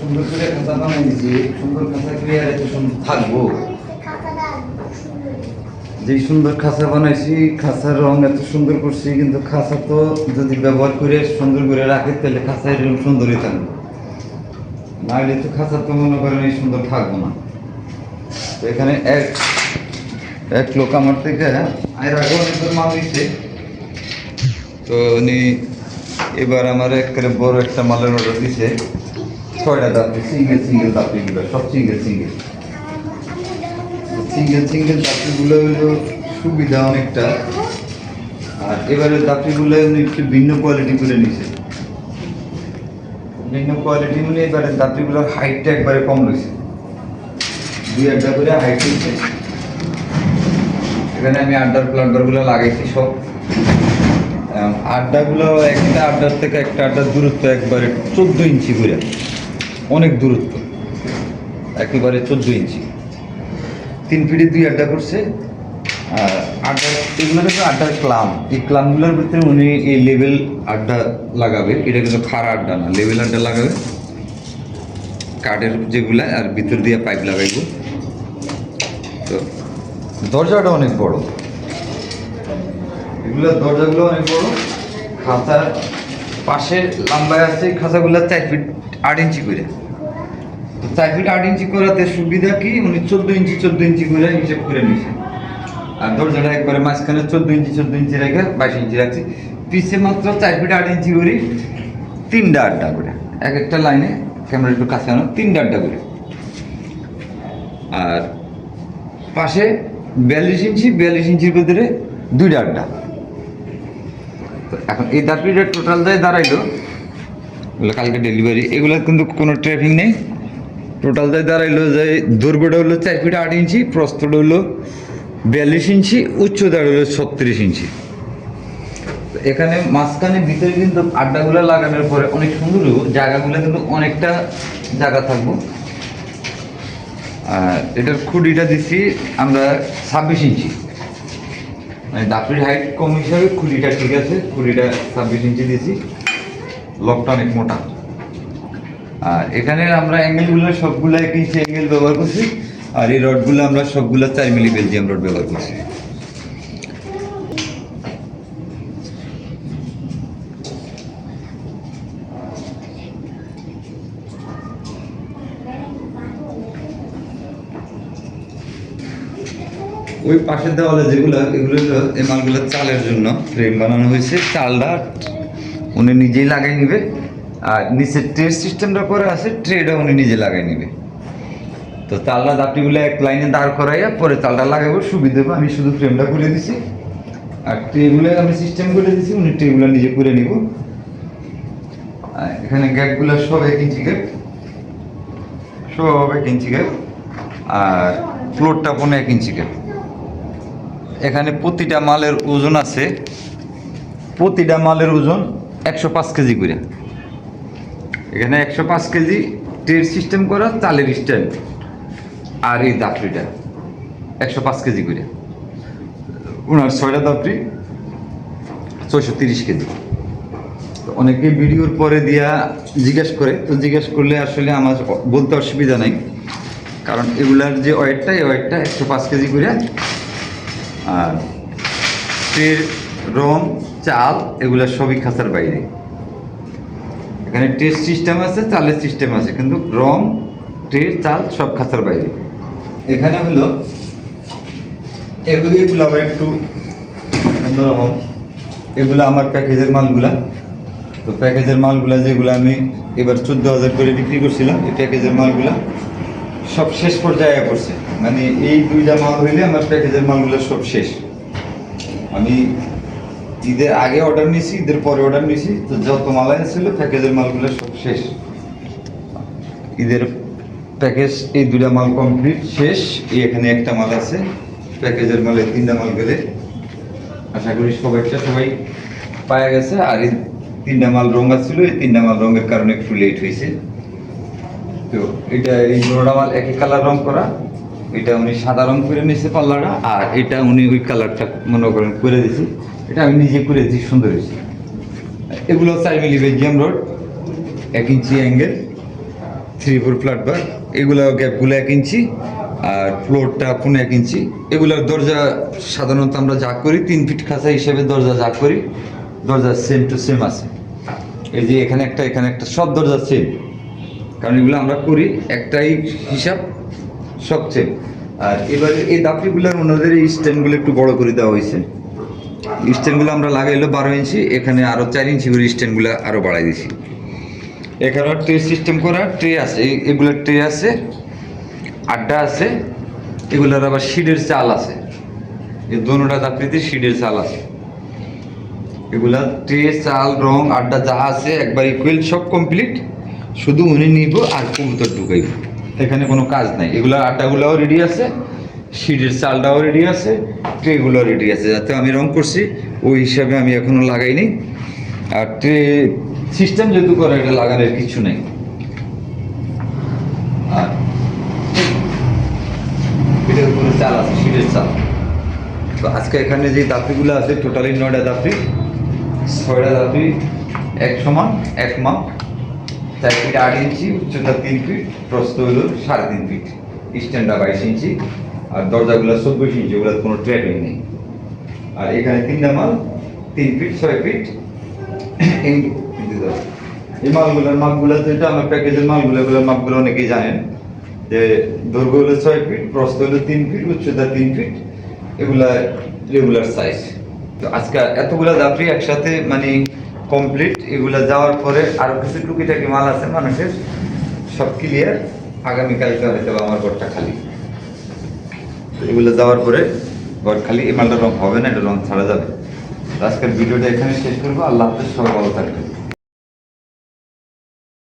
সুন্দর করে খাতা বানাই দিছি সুন্দর খাতা করে আর এত সুন্দর থাকব। যে সুন্দর খাঁচা বানাইছি খাঁচার রং এত সুন্দর করছি, কিন্তু খাঁচা তো যদি ব্যবহার করে সুন্দর করে রাখি, তাহলে খাঁচা এরকম সুন্দরই থাকবে। নাহলে তো খাঁচা তো মনে করেন এই সুন্দর থাকব না। এখানে এক এক লোক আমার থেকে এর আগে অনেকবার মাল দিচ্ছে তো উনি এবার আমার একেবারে বড় একটা মালের অর্ডার দিছে। ছয়টা দাপড়ি সিঙ্গেল সিঙ্গেল দাপড়িগুলো সব সিঙ্গেল সিঙ্গেল সিঙ্গেল সিঙ্গেল দাপড়িগুলো হলো সুবিধা অনেকটা। আর এবারে দাপড়িগুলো একটু ভিন্ন কোয়ালিটি করে নিছে। ভিন্ন কোয়ালিটি মানে এবারে দাপড়িগুলোর হাইটটা একবারে কম রয়েছে। দুই একটা করে হাইট হয়েছে এখানে আমি আড্ডার প্লান্টারগুলো লাগাইছি সব। আড্ডাগুলো একটা আড্ডার থেকে একটা আড্ডার দূরত্ব একবারে চোদ্দ ইঞ্চি করে। অনেক দূরত্ব। একেবারে চোদ্দ ইঞ্চি। তিন ফিটে দুই আড্ডা করছে। আর আড্ডা, এগুলো কিন্তু আড্ডার ক্লাম। এই ক্লামগুলোর ভিতরে উনি এই লেভেল আড্ডা লাগাবে। এটা কিন্তু খাড়া আড্ডা না লেভেল আড্ডা লাগাবে। কাঠের যেগুলা, আর ভিতর দিয়ে পাইপ লাগাইব। তো, দরজাটা অনেক বড়। এগুলোর দরজাগুলো অনেক বড়। খাঁচার পাশে লম্বায় আছে। খাঁচাগুলো চার ফিট আট ইঞ্চি করে। তো চার ফিট আট ইঞ্চি করাতে সুবিধা কি? উনি চোদ্দ ইঞ্চি চোদ্দ ইঞ্চি করে হিসেব করে নিছে। আর দরজাটা একবারে মাঝখানে চোদ্দ ইঞ্চি চোদ্দ ইঞ্চি রেখে বাইশ ইঞ্চি রাখছি। পিছে মাত্র চার ফিট আট ইঞ্চি করে, তিনটা আড্ডা করে। এক একটা লাইনে ক্যামেরা একটু কাছে আনো, তিনটা আড্ডা করে। আর পাশে বিয়াল্লিশ ইঞ্চি, বিয়াল্লিশ ইঞ্চির ভিতরে দুইটা আড্ডা। তো এখন এই দাপিটা টোটাল যায় দাঁড়াইলো কালকে ডেলিভারি এগুলো কিন্তু কোনো ট্রাফিক নেই। টোটাল যায় দাঁড়াইলো যে দৈর্ঘ্যটা হলো চার ফিট আট ইঞ্চি প্রস্তটা হলো বিয়াল্লিশ ইঞ্চি, উচ্চতা হলো ছত্রিশ ইঞ্চি। এখানে মাঝখানে ভিতরে কিন্তু আড্ডাগুলো লাগানোর পরে অনেক সুন্দর জায়গাগুলো কিন্তু অনেকটা জায়গা থাকব। আর এটার খুঁটিটা দিচ্ছি আমরা ছাব্বিশ ইঞ্চি। মানে দাপির হাইট কম হিসাবে খুঁটিটা ঠিক আছে, খুঁটিটা ছাব্বিশ ইঞ্চি দিয়েছি লকটা অনেক মোটা। আর এখানে আমরা অ্যাঙ্গেলগুলো সবগুলো এক ইঞ্চি অ্যাঙ্গেল ব্যবহার করছি। আর এই রডগুলো আমরা সবগুলো চার মিলি বেলজিয়াম রড ব্যবহার করছি। ওই পাশের দেওয়ালে যেগুলো, এগুলো এই মালগুলো চালের জন্য ফ্রেম বানানো হয়েছে। চালটা উনি নিজেই লাগাই নেবে। আর নিচের ট্রের সিস্টেমটা করে আছে ট্রেটা উনি নিজে লাগাই নেবে। তো চালটা দাপটিগুলো এক লাইনে দাঁড় করাইয়া পরে চালটা লাগাবো, সুবিধা আমি শুধু ফ্রেমটা করে দিছি। আর ট্রেগুলো আমি সিস্টেম করে দিছি, উনি ট্রেগুলো নিজে করে নিব। এখানে গ্যাপগুলো সব এক ইঞ্চি গ্যাপ সব এক ইঞ্চি গ্যাপ আর ফ্লোরটা পনেরো এক ইঞ্চি গ্যাপ এখানে প্রতিটা মালের ওজন আছে, প্রতিটা মালের ওজন একশো পাঁচ কেজি করে। এখানে একশো পাঁচ কেজি ট্রেড সিস্টেম করা চালের স্ট্যান্ড আর এই দাপড়িটা, একশো পাঁচ কেজি করে। ওনার ছয়টা দাপড়ি, ছয়শো তিরিশ কেজি। অনেকে ভিডিওর পরে দিয়া জিজ্ঞেস করে, তো জিজ্ঞেস করলে আসলে আমার বলতে অসুবিধা নাই। কারণ এগুলার যে ওয়েটটা, এই ওয়েটটা একশো পাঁচ কেজি করে। আর ট্রের রং, চাল, এগুলো সবই খাঁচার বাইরে। এখানে টেস্ট সিস্টেম আছে, চালের সিস্টেম আছে, কিন্তু রং ট্রে চাল সব খাঁচার বাইরে। এখানে হলো এগুলি এগুলো আবার একটু অন্যরকম। এগুলো আমার প্যাকেজের মালগুলা। তো প্যাকেজের মালগুলা যেগুলো আমি এবার চোদ্দ হাজার করে বিক্রি করছিলাম, এই প্যাকেজের মালগুলা সব শেষ পর্যায়ে পড়ছে। মানে এই দুইটা মাল হইলে আমার প্যাকেজের মালগুলো সব শেষ। আমি ঈদের আগে অর্ডার নিয়েছি, ঈদের পরে অর্ডার নিয়েছি, তো যত মাল ছিল প্যাকেজের মালগুলো সব শেষ। ঈদের প্যাকেজ এই দুটা মাল কমপ্লিট শেষ। এই এখানে একটা মাল আছে প্যাকেজের মালে তিনটা মাল গেলে। আশা করি সবাইটা সবাই পাওয়া গেছে। আর এই তিনটা মাল রঙা ছিল এই তিনটা মাল রঙের কারণে একটু লেট হয়েছে। তো এটা এই জোড়া মাল একই কালার রং করা। এটা উনি সাদা রং করে নিয়েছে পাল্লাটা, আর এটা উনি ওই কালারটা মনে করেন করে দিয়েছি এটা আমি নিজে করে দিয়েছি সুন্দর হয়েছে। এগুলো চার মিলি বেলজিয়াম রোড এক inch angle three four flat bar এগুলো গ্যাপগুলো এক ইঞ্চি, আর ফ্লোরটা পুনে এক ইঞ্চি। এগুলোর দরজা সাধারণত আমরা যা করি, তিন ফিট খাঁচা হিসেবে দরজা যা করি, দরজা সেম টু সেম আছে। এই যে এখানে একটা এখানে একটা, সব দরজা সেম কারণ এগুলো আমরা করি, একটাই হিসাব সব সেম আর এবারে এই দাপড়িগুলোর ওনাদের এই স্ট্যান্ডগুলো একটু বড় করে দেওয়া হয়েছে। স্ট্যান্ডগুলো আমরা লাগাইলো বারো ইঞ্চি, এখানে আরও চার ইঞ্চি করে স্ট্যান্ডগুলো আরও বাড়াই দিয়েছি এখানেও ট্রে সিস্টেম করা, ট্রে আছে এগুলোর ট্রে আছে, আড্ডা আছে, এগুলোর আবার শিডের চাল আছে। এই দোনোটা দাপড়িতে শিডের চাল আছে। এগুলা ট্রে, চাল, রং, আড্ডা যা আছে, একবার ইকুয়াল সব কমপ্লিট শুধু উনি নিব আর কবুতর ঢুকাইব। এখানে কোনো কাজ নাই। এগুলো আড্ডাগুলাও রেডি আছে শিডের চালটাও রেডি আছে, ট্রেগুলো রেডি আছে। যাতে আমি রং করছি, ওই হিসাবে আমি এখনও লাগাইনি আর ট্রে সিস্টেম যেহেতু করে, এটা লাগানোর কিছু নেই। আর চাল আছে শিডের চাল। তো আজকে এখানে যে দাপড়িগুলো আছে টোটালি নয়টা দাপড়ি ছয়টা দাপড়ি এক সমান, এক মাপ। চার ফিট আট ইঞ্চি, উচ্চতা তিন ফিট, প্রস্থ হলো সাড়ে তিন ফিট। স্ট্যান্ডটা বাইশ ইঞ্চি, আর দরজাগুলো চব্বিশ ইঞ্চি ওগুলো কোনো ট্র্যাপিং নেই। আর এখানে তিনটা মাল, তিন ফিট, ছয় ফিট। এই মালগুলোর মাপগুলো তো এটা আমার প্যাকেজের মালগুলো, এগুলোর মাপগুলো অনেকেই জানেন। যে দৈর্ঘ্য হলো ছয় ফিট প্রস্ত হলো তিন ফিট, উচ্চতা তিন ফিট, এগুলা রেগুলার সাইজ তো আজকে এতগুলা যাত্রী একসাথে মানে কমপ্লিট এগুলো যাওয়ার পরে আরও কিছু টুকিটাকি মাল আছে মানুষের, সব ক্লিয়ার আগামীকালকে হয়ে যাবে আমার ঘরটা খালি। এগুলো যাওয়ার পরে ঘর খালি, এই মালটা রং হবে না, এটা রং ছাড়া যাবে। আজকের ভিডিওটা এখানে শেষ করব, আল্লাহ হাফেজ, সবাই ভালো থাকবেন।